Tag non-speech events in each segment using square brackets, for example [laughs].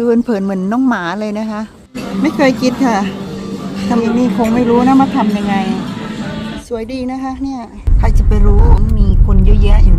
ดูเผินเหมือนน้องหมาเลยนะคะ ไม่เคยคิดค่ะทำอย่างนี้คงไม่รู้นะมาทำยังไง สวยดีนะคะ เนี่ย ใครจะไปรู้มีคนเยอะแยะอยู่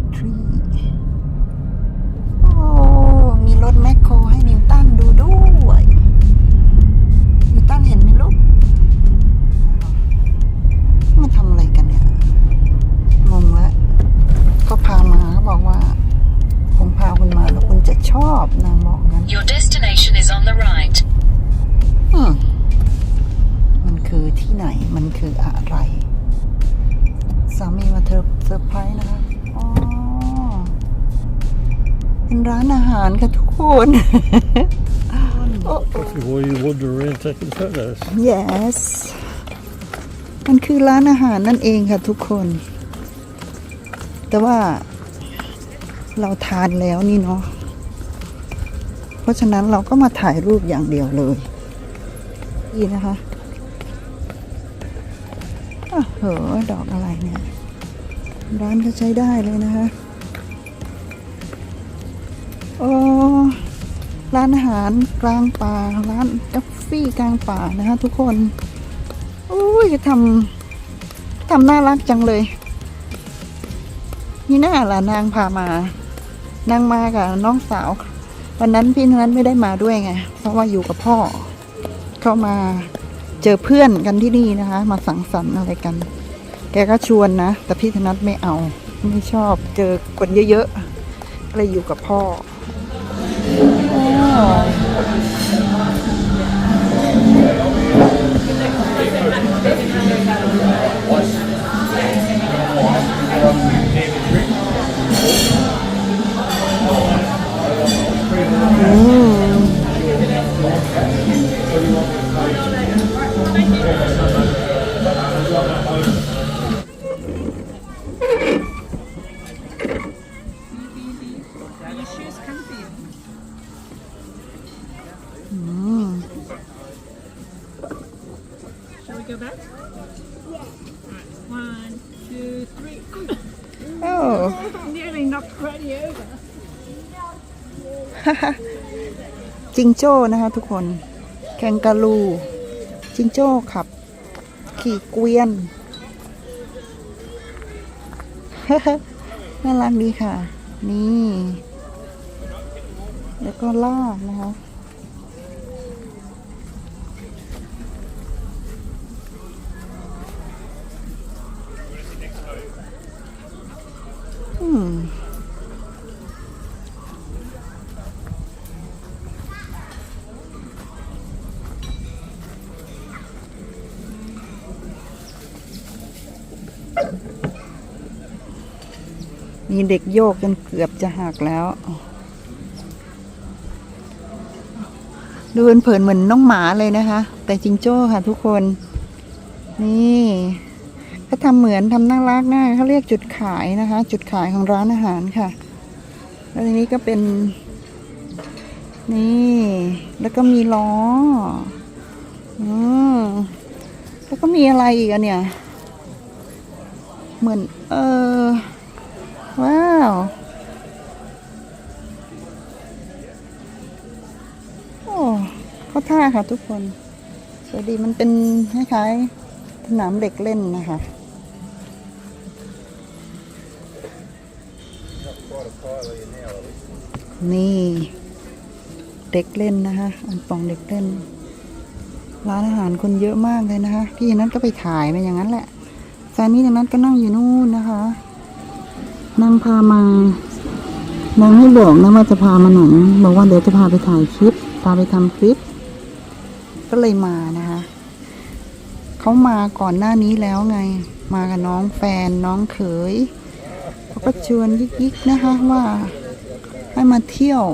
no entry โอ้ มีรถแมคโครให้นิวตันดูด้วย นิวตันเห็นไหมลูก มันทำอะไรกันเนี่ย งงแล้วก็พามาเขาบอกว่า ผมพาคุณมาแล้วคุณจะชอบนางบอกงั้น Your destination is on the right. อืมมันคือที่ไหน มันคืออะไร ร้านอาหารค่ะทุกคนโอ้ Possibly why you wander around taking photos. yes มันคือร้านอาหารนั่นเองค่ะทุกคน แต่ว่าเราทานแล้วนี่เนาะ เพราะฉะนั้นเราก็มาถ่ายรูปอย่างเดียวเลยนี่นะคะอ้าวเหอดอกอะไรเนี่ย ร้านก็ใช้ได้เลยนะคะ โอ้ร้านอาหารกลางป่าร้านกาแฟกลางป่านะคะ ทุกคนอุ้ยทำทำน่ารักจังเลยนี่น่าล่ะนางพามานางมากับน้องสาว วันนั้นพี่นั้นไม่ได้มาด้วยไงเพราะว่าอยู่กับพ่อ เข้ามาเจอเพื่อนกันที่นี่นะคะ มาสังสรรค์อะไรกัน แกก็ชวนนะ แต่พี่ธนัทไม่เอา ไม่ชอบเจอคนเยอะๆก็เลยอยู่กับพ่อ อ๋ Nearly knocked Granny over. จิงโจ้นะคะทุกคน แคนการู จิงโจ้ขับ ขี่เกวียน น่ารักดีค่ะ นี่ แล้วก็ลากนะคะ มีเด็กโยกจนเกือบจะหักแล้ว ดูเผินเหมือนน้องหมาเลยนะคะ แต่จิงโจ้ค่ะทุกคน นี่ก็ทำเหมือนทำน่ารักน่าเขาเรียกจุดขายนะคะ จุดขายของร้านอาหารค่ะ แล้วทีนี้ก็เป็น นี่ แล้วก็มีล้ออืมแล้วก็มีอะไรอีกอะเนี่ย เหมือน เออาวโอ้เขาท่าค่ะทุกคนสวัสดีมันเป็นคล้ายๆสนามเด็กเล่นนะคะนี่ เด็กเล่นนะคะอันปองเด็กเล่น ร้านอาหารคนเยอะมากเลยนะคะ พี่นั้นก็ไปถ่ายมาอย่างนั้นแหละแฟนนี่นั้นก็นั่งอยู่นู่นนะคะ นางพามานางไม่บอกนะว่าจะพามาไหนบอกว่าเดี๋ยวจะพาไปถ่ายคลิป พาไปทำคลิป ก็เลยมานะคะเขามาก่อนหน้านี้แล้วไง มากับน้องแฟนน้องเขยเขาก็ชวนยิกๆนะคะว่า ให้มาเที่ยว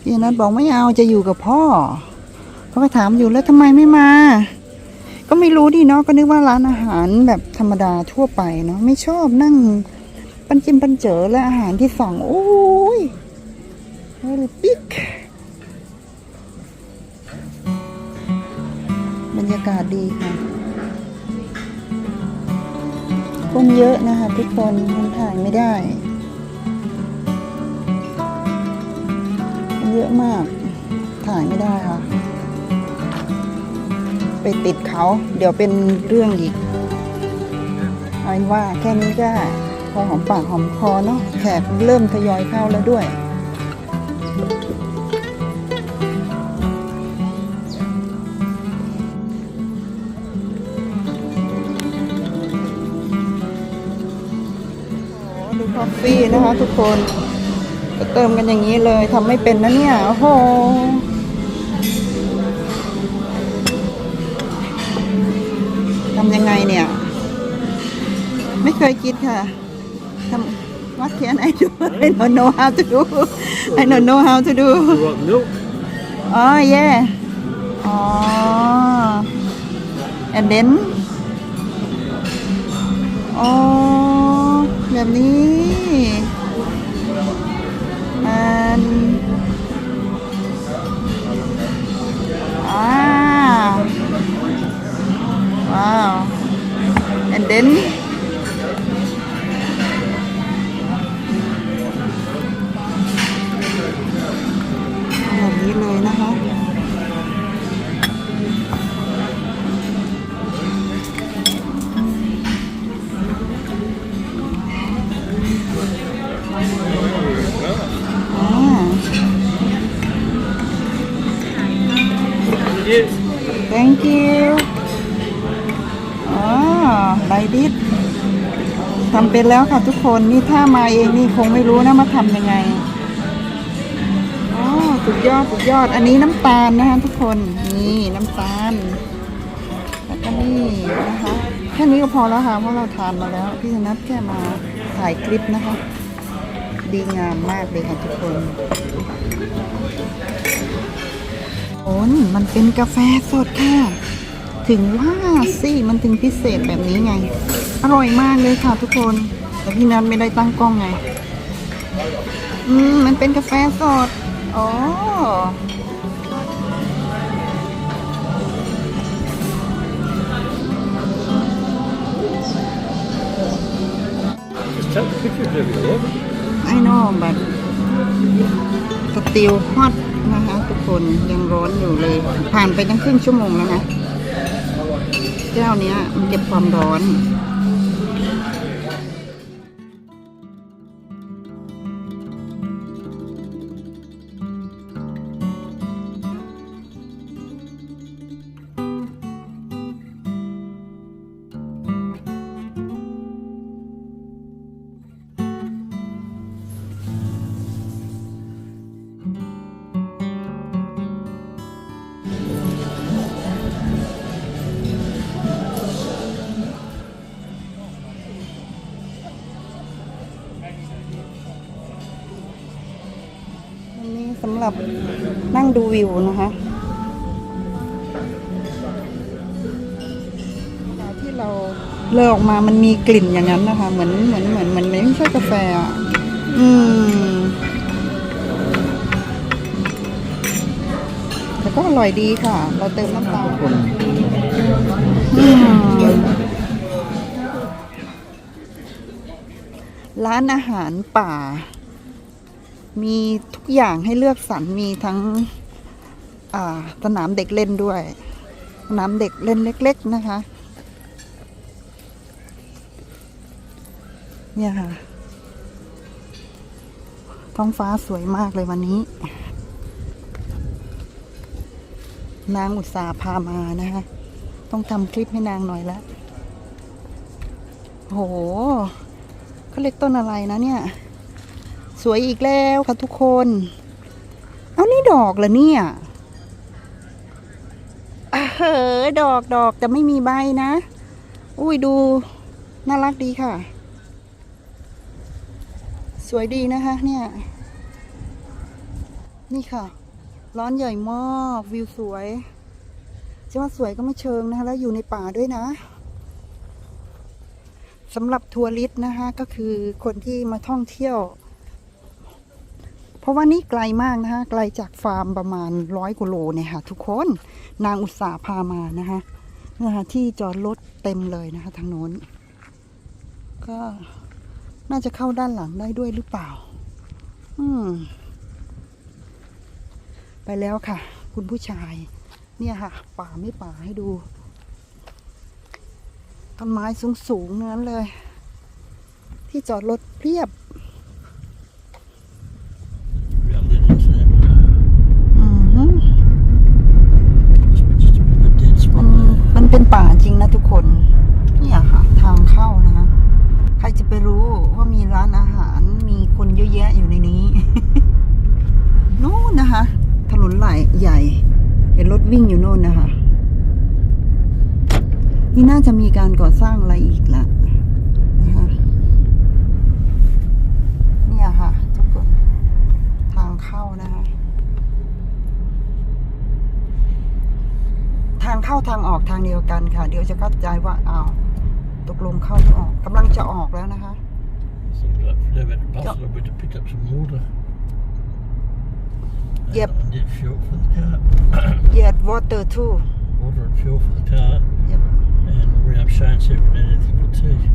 พี่นัทบอกไม่เอาจะอยู่กับพ่อเขาก็ถามอยู่แล้วทำไมไม่มา ก็ไม่รู้ดิเนาะก็นึกว่าร้านอาหารแบบธรรมดาทั่วไปเนาะไม่ชอบนั่ง ปันจิมปันเจอและอาหารที่สั่งโอ้ยเฮลปิกบรรยากาศดีค่ะคนเยอะนะคะทุกคนมันถ่ายไม่ได้ เยอะมาก ถ่ายไม่ได้ค่ะ ไปติดเขา เดี๋ยวเป็นเรื่องอีกเอาเป็นว่าแค่นี้ก็ พอหอมปากหอมคอเนาะแขกเริ่มทยอยเข้าแล้วด้วยโอ้ดูคอฟฟี่นะคะทุกคนก็เติมกันอย่างนี้เลยทำไม่เป็นนะเนี่ย โอ้โหทำยังไงเนี่ย ไม่เคยคิดค่ะ What can I do [laughs] I don't know how to do [laughs] I don't know how to do You want milk? อ๋อ yeah อ๋อ and then อ๋อ แบบนี้ and อ่า ว้าว and then thank you อ๋อไลดิสทำเป็นแล้วค่ะทุกคนนี่ถ้ามาเองนี่คงไม่รู้นะมาทำยังไงอ๋อสุดยอดสุดยอดอันนี้น้ำตาลนะคะทุกคนนี่น้ำตาลแล้วก็นี่นะคะแค่นี้ก็พอแล้วค่ะเพราะเราทานมาแล้วพี่ธนัทแค่มาถ่ายคลิปนะคะ ดีงามมากเลยค่ะทุกคน โอ้นมันเป็นกาแฟสดค่ะ ถึงว่าสิมันถึงพิเศษแบบนี้ไง อร่อยมากเลยค่ะทุกคน แต่พี่นัทไม่ได้ตั้งกล้องไง อืม มันเป็นกาแฟสด อ๋อ Just take the pictures of you, look. I know but สติลฮอตนะ คนยังร้อนอยู่เลย ผ่านไปตั้งครึ่งชั่วโมงแล้วนะแก้วเนี้ยมันเก็บความร้อน หรับนั่งดูวิวนะคะเวลาที่เราเลอออกมามันมีกลิ่นอย่างนั้นนะคะ เหมือนเหมือนเหมือนเหมือนไม่ใช่กาแฟอะอืมแต่ก็อร่อยดีค่ะ เราเติมน้ำตาลอืมร้านอาหารป่า มีทุกอย่างให้เลือกสรรมีทั้งสนามเด็กเล่นด้วย สนามเด็กเล่นเล็ก ๆ นะคะ เนี่ยค่ะ ท้องฟ้าสวยมากเลยวันนี้ นางอุตสาพามานะคะ ต้องทำคลิปให้นางหน่อยละโหเขาเรียกต้นอะไรนะเนี่ย สวยอีกแล้วค่ะทุกคน เอานี่ดอกเหรอเนี่ยเฮ้อดอกดอกแต่ไม่มีใบนะ อุ้ยดูน่ารักดีค่ะ สวยดีนะคะเนี่ย นี่ค่ะ ร้านใหญ่มากวิวสวยจะว่าสวยก็ไม่เชิงนะคะแล้วอยู่ในป่าด้วยนะสำหรับทัวริสต์นะคะก็คือคนที่มาท่องเที่ยว เพราะว่านี่ไกลมากนะคะไกลจากฟาร์มประมาณร้อยกิโลเนี่ยค่ะ ทุกคนนางอุตสาพามานะคะนะคะที่จอดรถเต็มเลยนะคะ ทางโน้น ก็น่าจะเข้าด้านหลังได้ด้วยหรือเปล่า อืม ไปแล้วค่ะ คุณผู้ชาย เนี่ยค่ะ ป่าไม่ป่าให้ดูต้นไม้สูงๆนั้นเลย ที่จอดรถเพียบ Around the internet. อือหือ Must be just a bit of a dead มัน spot there. มัน เป็นป่าจริงนะทุกคน เนี่ยค่ะ ทางเข้านะคะ ใครจะไปรู้ว่ามีร้านอาหารมีคนเยอะแยะอยู่ในนี้ นู่นนะคะ ถนนไหลใหญ่ เห็นรถวิ่งอยู่โน่นนะคะ นี่น่าจะมีการก่อสร้างอะไรอีกละนะคะเนี่ยค่ะ ทุกคน ทางเข้านะคะ ทาง เข้าทางออกทางเดียวกันค่ะ เดี๋ยวจะเข้าใจว่าอ้าวตกลงเข้าหรือออกกำลังจะออกแล้วนะคะ So we'd like to have a bus a bit to pick up some water. Yep. And get fuel for the car. Yet water too Water and fuel for the car. Yep. And ring up Shane see if we